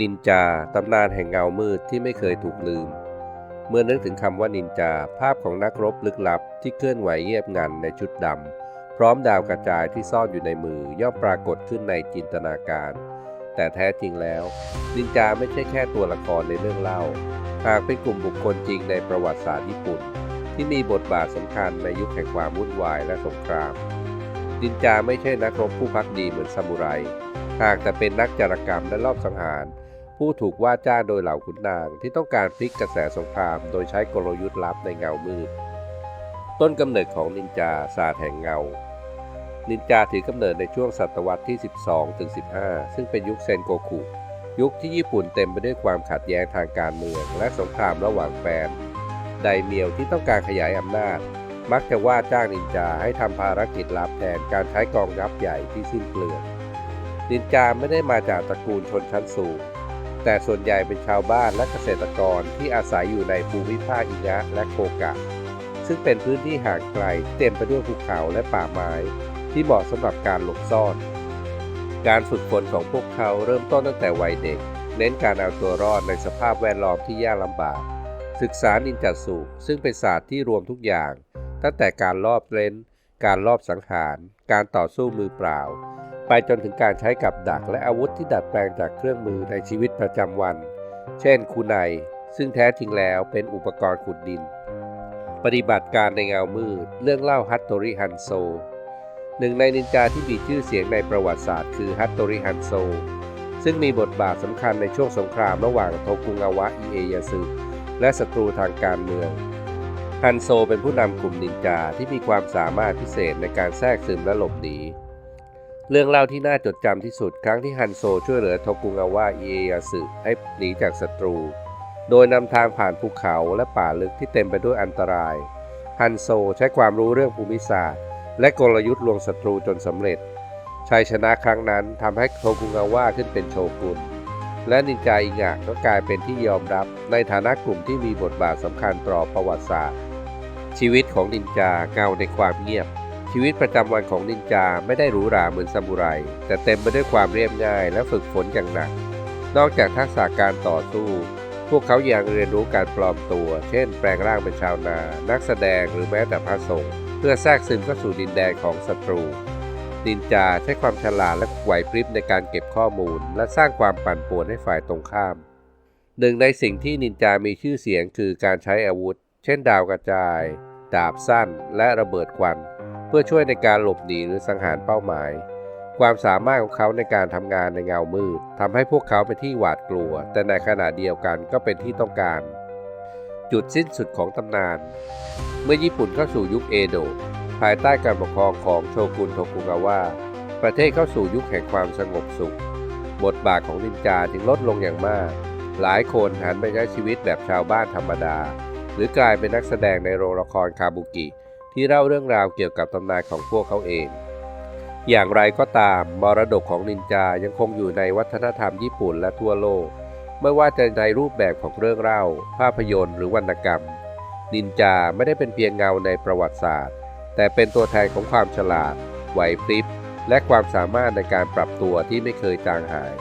นินจาตำนานแห่งเงามืดที่ไม่เคยถูกลืม เมื่อนึกถึงคำว่านินจา ภาพของนักรบลึกลับที่เคลื่อนไหวเงียบงันในชุดดำ พร้อมดาวกระจายที่ซ่อนอยู่ในมือย่อมปรากฏขึ้นในจินตนาการ แต่แท้จริงแล้ว นินจาไม่ใช่แค่ตัวละครในเรื่องเล่า หากเป็นกลุ่มบุคคลจริงในประวัติศาสตร์ญี่ปุ่น ที่มีบทบาทสำคัญในยุคแห่งความวุ่นวายและสงคราม นินจาไม่ใช่นักรบผู้พักดีเหมือนซามูไร หากแต่เป็นนักจารกรรมและรอบสังหาร ผู้ถูกว่าจ้างโดยเหล่าขุนนางที่ต้องการพลิกกระแสสงคราม โดยใช้กลยุทธ์ลับในเงามืด ต้นกำเนิดของนินจาศาสตร์แห่งเงา นินจาถือกำเนิดในช่วงศตวรรษที่ 12ถึง15 ซึ่งเป็นยุคเซนโกคุ ยุคที่ญี่ปุ่นเต็มไปด้วยความขัดแย้งทางการเมือง และสงครามระหว่างแฟน ไดเมียวที่ต้องการขยายอำนาจ มักจะว่าจ้างนินจาให้ทำภารกิจลับแทนการใช้กองทัพใหญ่ที่สิ้นเปลืองนินจาไม่ได้มาจากตระกูลชนชั้นสูง แต่ส่วนใหญ่เป็นชาวบ้านและเกษตรกรที่อาศัยอยู่ในภูมิภาคอิงะและโคกะ ซึ่งเป็นพื้นที่ห่างไกลเต็มไปด้วยภูเขาและป่าไม้ ที่เหมาะสำหรับการหลบซ่อน การฝึกฝนของพวกเขาเริ่มต้นตั้งแต่วัยเด็ก เน้นการเอาตัวรอดในสภาพแวดล้อมที่ยากลำบาก ศึกษานินจาสูซึ่งเป็นศาสตร์ที่รวมทุกอย่าง ตั้งแต่การลอบเล่นการลอบสังหาร การต่อสู้มือเปล่า ไปจนถึงการใช้กับดักและอาวุธที่ดัดแปลงจากเครื่องมือในชีวิตประจำวัน เช่นคูไนซึ่งแท้จริงแล้วเป็นอุปกรณ์ขุดดิน ปฏิบัติการในเงามืด เรื่องเล่าฮัตโตริฮันโซ หนึ่งในนินจาที่มีชื่อเสียงในประวัติศาสตร์คือฮัตโตริฮันโซ ซึ่งมีบทบาทสำคัญในช่วงสงครามระหว่างโทกุงาวะอิเอยาสึและศัตรูทางการเมือง ฮันโซเป็นผู้นำกลุ่มนินจาที่มีความสามารถพิเศษในการแทรกซึมและหลบหนี เรื่องเล่าที่น่าจดจำที่สุดครั้งที่ฮันโซช่วยเหลือโทกุงาวะอิเอยาสึให้หนีจากศัตรู โดยนำทางผ่านภูเขาและป่าลึกที่เต็มไปด้วยอันตราย ฮันโซใช้ความรู้เรื่องภูมิศาสตร์ และกลยุทธ์ลวงศัตรูจนสำเร็จ ชัยชนะครั้งนั้นทำให้โทกุงาวะขึ้นเป็นโชกุน และนินจาอิงะก็กลายเป็นที่ยอมรับ ในฐานะกลุ่มที่มีบทบาทสำคัญต่อประวัติศาสตร์ ชีวิตของนินจาเงาในความเงียบ ชีวิตประจำวันของนินจาไม่ได้หรูหราเหมือนซามูไร แต่เต็มไปด้วยความเรียบง่ายและฝึกฝนอย่างหนัก นอกจากทักษะการต่อสู้ พวกเขายังเรียนรู้การปลอมตัว เช่น แปลงร่างเป็นชาวนา นักแสดงหรือแม้แต่พระสงฆ์เพื่อแทรกซึมเข้าสู่ดินแดนของศัตรู นินจาใช้ความฉลาดและไหวพริบในการเก็บข้อมูล และสร้างความปั่นป่วนให้ฝ่ายตรงข้าม หนึ่งในสิ่งที่นินจามีชื่อเสียงคือการใช้อาวุธ เช่น ดาวกระจาย ดาบสั้น และระเบิดควัน พื่อช่วยในการหลบหนีหรือสังหารเป้าหมาย ความสามารถของเขาในการทำงานในเงามืดทำให้พวกเขาเป็นที่หวาดกลัว แต่ในขณะเดียวกันก็เป็นที่ต้องการ จุดสิ้นสุดของตำนาน เมื่อญี่ปุ่นเข้าสู่ยุคเอโดะภายใต้การปกครองของโชกุนโทกุกาวะประเทศเข้าสู่ยุคแห่งความสงบสุข บทบาทของนินจาจึงลดลงอย่างมาก หลายคนหันไปใช้ชีวิตแบบชาวบ้านธรรมดา หรือกลายเป็นนักแสดงในโรงละครคาบุกิ ที่เล่าเรื่องราวเกี่ยวกับตำนานของพวกเขาเอง อย่างไรก็ตามมรดกของนินจายังคงอยู่ในวัฒนธรรมญี่ปุ่นและทั่วโลก ไม่ว่าจะในรูปแบบของเรื่องเล่า ภาพยนตร์หรือวรรณกรรม นินจาไม่ได้เป็นเพียงเงาในประวัติศาสตร์ แต่เป็นตัวแทนของความฉลาด ไหวพริบ และความสามารถในการปรับตัวที่ไม่เคยจางหาย